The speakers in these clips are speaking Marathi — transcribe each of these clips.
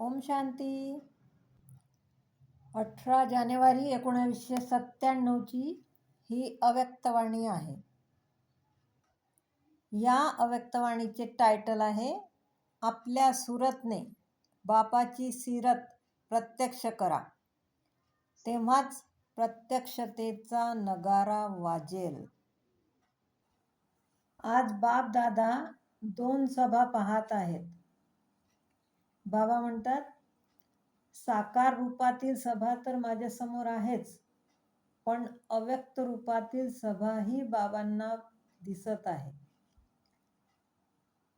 ओम शांती. अठरा जानेवारी एकोणावीसशे सत्त्याण्णवची ही अव्यक्तवाणी आहे. या अव्यक्तवाणीचे टायटल आहे आपल्या सुरतने बापाची सिरत प्रत्यक्ष करा. तेव्हाच प्रत्यक्षतेचा नगारा वाजेल. आज बाप दादा दोन सभा पाहत आहेत. बाबा म्हणतात साकार रूपातील सभा तर माझ्यासमोर आहेच पण अव्यक्त रूपातील सभाही बाबांना दिसत आहे.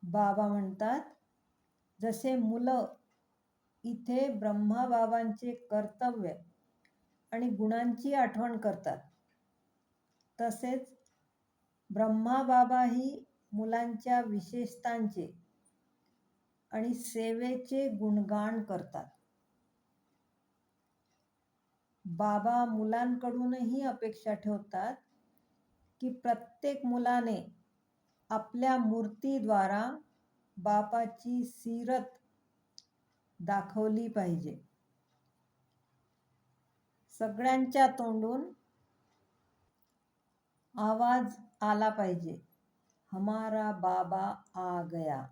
बाबा म्हणतात जसे मुलं इथे ब्रह्माबाबांचे कर्तव्य आणि गुणांची आठवण करतात तसेच ब्रह्माबाबाही मुलांच्या विशेषतांचे आणि सेवेचे गुणगान करतात. बाबा मुलांकडूनही अपेक्षा ठेवतात की प्रत्येक मुलाने आपल्या मूर्तीद्वारा बापाची सीरत दाखवली पाहिजे. सगळ्यांच्या तोंडून आवाज आला पाहिजे. हमारा बाबा आ गया.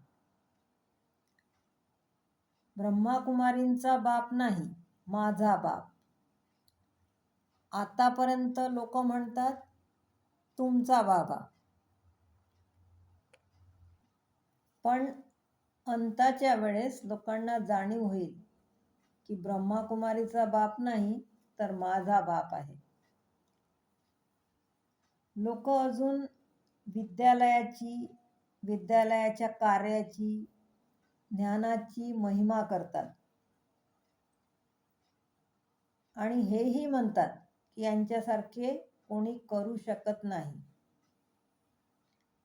ब्रह्माकुमारींचा बाप नाही माझा बाप. आतापर्यंत लोक म्हणतात तुमचा बाबा. पण अंताच्या वेळेस लोकांना जाणीव होईल की ब्रह्माकुमारीचा बाप नाही तर माझा बाप आहे. लोक अजून विद्यालयाची विद्यालयाच्या कार्याची ज्ञानाची महिमा करतात. आणि हेही म्हणतात की यांच्यासारखे कोणी करू शकत नाही.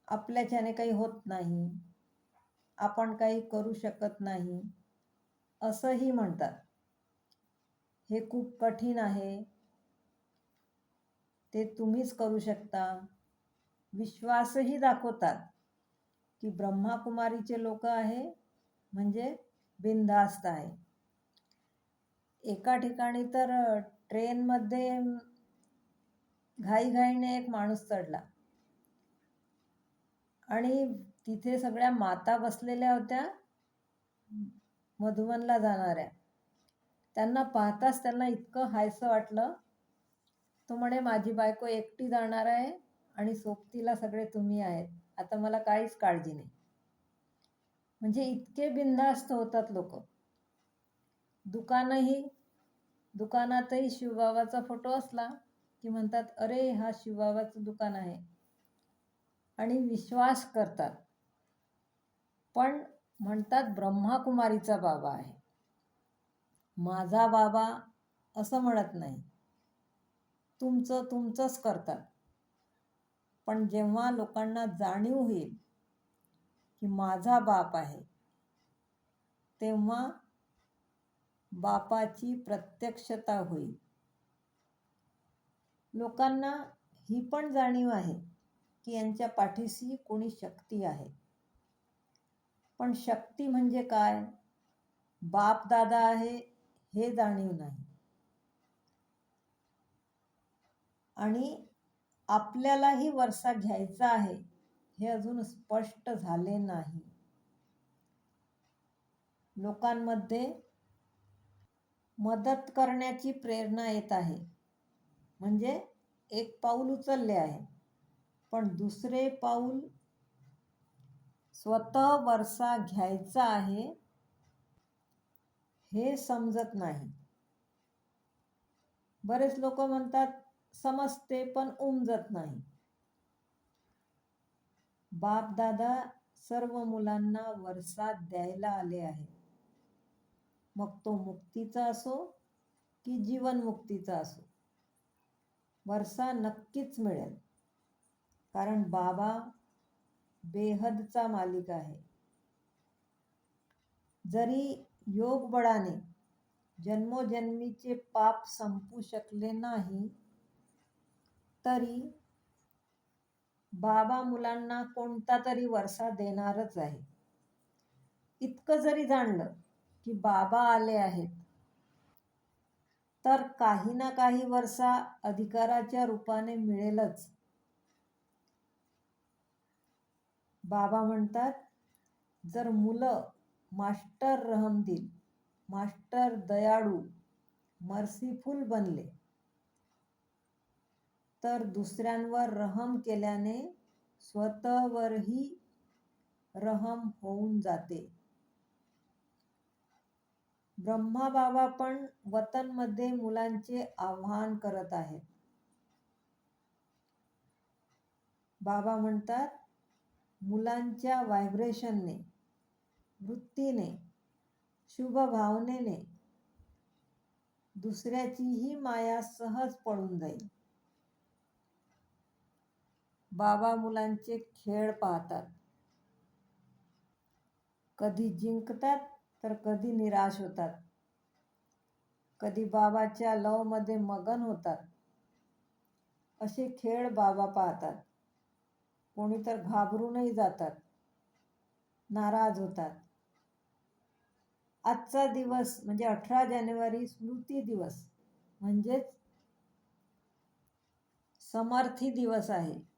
आपल्याच्याने काही होत नाही. आपण काही करू शकत नाही. असंही म्हणतात. हे खूप कठीण आहे. ते तुम्हीच करू शकता. विश्वासही दाखवतात की ब्रह्माकुमारीचे लोक आहे. म्हणजे बिनधास्त आहे. एका ठिकाणी तर ट्रेनमध्ये घाईघाईने एक माणूस चढला. आणि तिथे सगळ्या माता बसलेल्या होत्या मधुबनला जाणाऱ्या. त्यांना पाहताच त्यांना इतकं हायसं वाटलं. तो म्हणे माझी बायको एकटी जाणार आहे आणि सोबतीला सगळे तुम्ही आहेत. आता मला काहीच काळजी नाही. म्हणजे इतके बिनधास्त होतात लोक. दुकानही दुकानातही शिवबाबाचा फोटो असला की म्हणतात अरे हा शिवबाबाचं दुकान आहे. आणि विश्वास करतात. पण म्हणतात ब्रह्माकुमारीचा बाबा आहे. माझा बाबा असं म्हणत नाही. तुमचं तुमचंच करतात. पण जेव्हा लोकांना जाणीव होईल की माझा बाप आहे. तेव्हा बापाची प्रत्यक्षता होईल. लोकांना ही पण जाणीव आहे की यांच्या पाठीशी कोणी शक्ती आहे. पण शक्ती म्हणजे काय? बाप दादा आहे हे जाणीव नाही. आणि आपल्यालाही वरसा घ्यायचा आहे. हे अजून स्पष्ट झाले नाही. लोकांमध्ये मदत करण्याची प्रेरणा येत आहे. म्हणजे एक पाऊल उचलले आहे. पण दुसरे पाऊल स्वतः वरसा घ्यायचा आहे हे समजत नाही. बरेच लोक म्हणतात समजते पण उमजत नाही. बाप दादा सर्व मुलांना वरसाद द्यायला आले आहे मग तो मुक्तीचा असो की जीवनमुक्तीचा असो वरसा नक्कीच मिळेल. कारण बाबा बेहदचा मालिक आहे. जरी योग बळाने जन्मोजन्मीचे पाप संपू शकले नाही तरी बाबा मुलांना कोणता तरी वरसा देणारच आहे. इतकं जरी जाणलं की बाबा आले आहेत तर काही ना काही वर्षा अधिकाराच्या रूपाने मिळेलच. बाबा म्हणतात जर मुलं मास्टर रहमदिल मास्टर दयाळू मर्सीफुल बनले तर दुसऱ्यांवर रहम केल्याने स्वतःवरही रहम होऊन जाते. ब्रह्मा बाबा पण वतनमध्ये मुलांचे आव्हान करत आहेत. बाबा म्हणतात मुलांच्या व्हायब्रेशनने वृत्तीने शुभ भावनेने दुसऱ्याचीही माया सहज पळून जाईल. बाबा मुलांचे खेळ पाहतात. कधी जिंकतात तर कधी निराश होतात. कधी बाबाच्या लवमध्ये मगन होतात. असे खेळ बाबा पाहतात. कोणी तर घाबरूनही जातात. नाराज होतात. आजचा दिवस म्हणजे अठरा जानेवारी स्मृती दिवस म्हणजेच समर्थी दिवस आहे.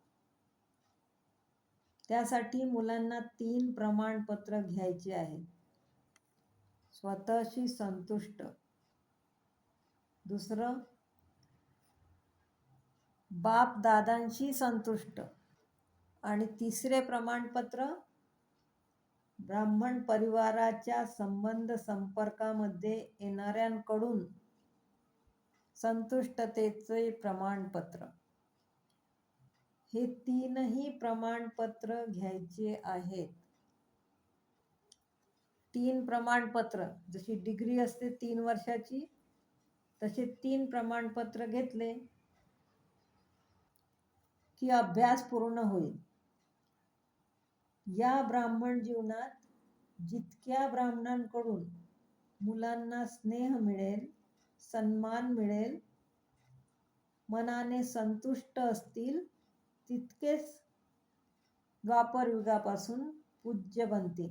त्यासाठी मुलांना तीन प्रमाणपत्र घ्यायचे आहे. स्वतःशी संतुष्ट. दुसरं बाप दादांशी संतुष्ट. आणि तिसरे प्रमाणपत्र ब्राह्मण परिवाराच्या संबंध संपर्कामध्ये येणाऱ्यांकडून संतुष्टतेचे प्रमाणपत्र. हे तीनही प्रमाणपत्र घ्यायचे आहेत. तीन प्रमाणपत्र जशी डिग्री असते तीन वर्षाची तसे तीन प्रमाणपत्र घेतले की अभ्यास पूर्ण होईल. या ब्राह्मण जीवनात जितक्या ब्राह्मणांकडून मुलांना स्नेह मिळेल सन्मान मिळेल मनाने संतुष्ट असतील तितकेच द्वापर युगापासून पूज्य बनते.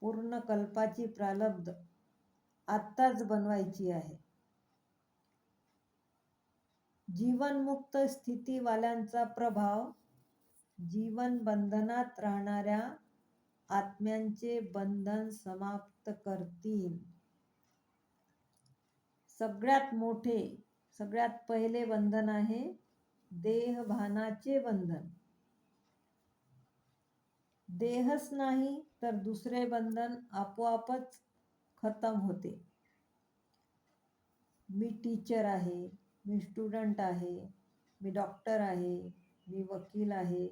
पूर्ण कल्पाची प्रालब्ध आत्ताच बनवायची आहे. जीवनमुक्त स्थितीवाल्यांचा प्रभाव जीवन बंधनात राहणाऱ्या आत्म्यांचे बंधन समाप्त करतील. सगळ्यात मोठे सगळ्यात पहिले बंधन आहे देहभानाचे बंधन. देहच नाही तर दुसरे बंधन आपोआपच खतम होते. मी टीचर आहे मी स्टुडंट आहे मी डॉक्टर आहे मी वकील आहे.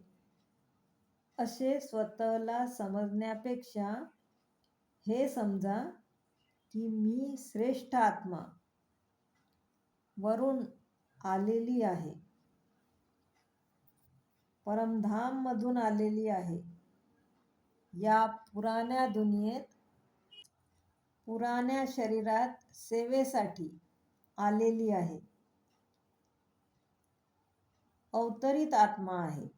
असे स्वतःला समजण्यापेक्षा हे समजा की मी श्रेष्ठ आत्मा वरून आलेली आहे. परमधाममधून आलेली आहे. या पुराण्या दुनियेत पुराण्या शरीरात सेवेसाठी आलेली आहे. अवतरित आत्मा आहे.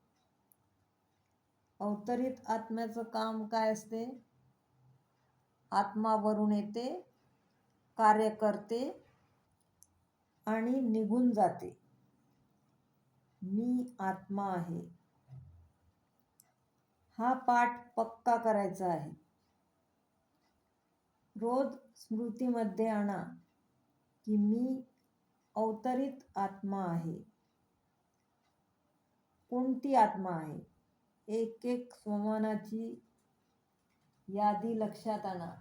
अवतरित आत्म्याचं काम काय असते? आत्मा वरून येते कार्य करते आणि निघून जाते. मी आत्मा आहे. हा पाठ पक्का करायचा आहे. रोज स्मृतीमध्ये आणा की मी अवतरित आत्मा आहे. कोणती आत्मा आहे? एक एक स्वमानाची यादी लक्षात आणा.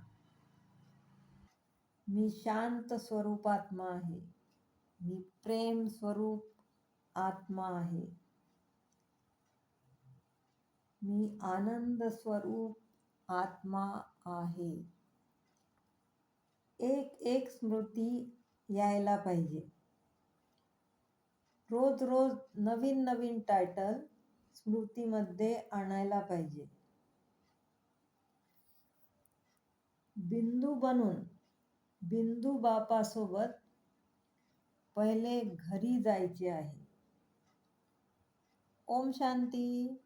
मी शांत स्वरूप आत्मा आहे. मी प्रेम स्वरूप आत्मा आहे. मी आनंद स्वरूप आत्मा आहे. एक एक स्मृती यायला पाहिजे. रोज रोज नवीन नवीन टायटल स्मृतीमध्ये आणायला पाहिजे. बिंदू बनून बिंदू बापासोबत पहिले घरी जायचे आहे. ओम शांती.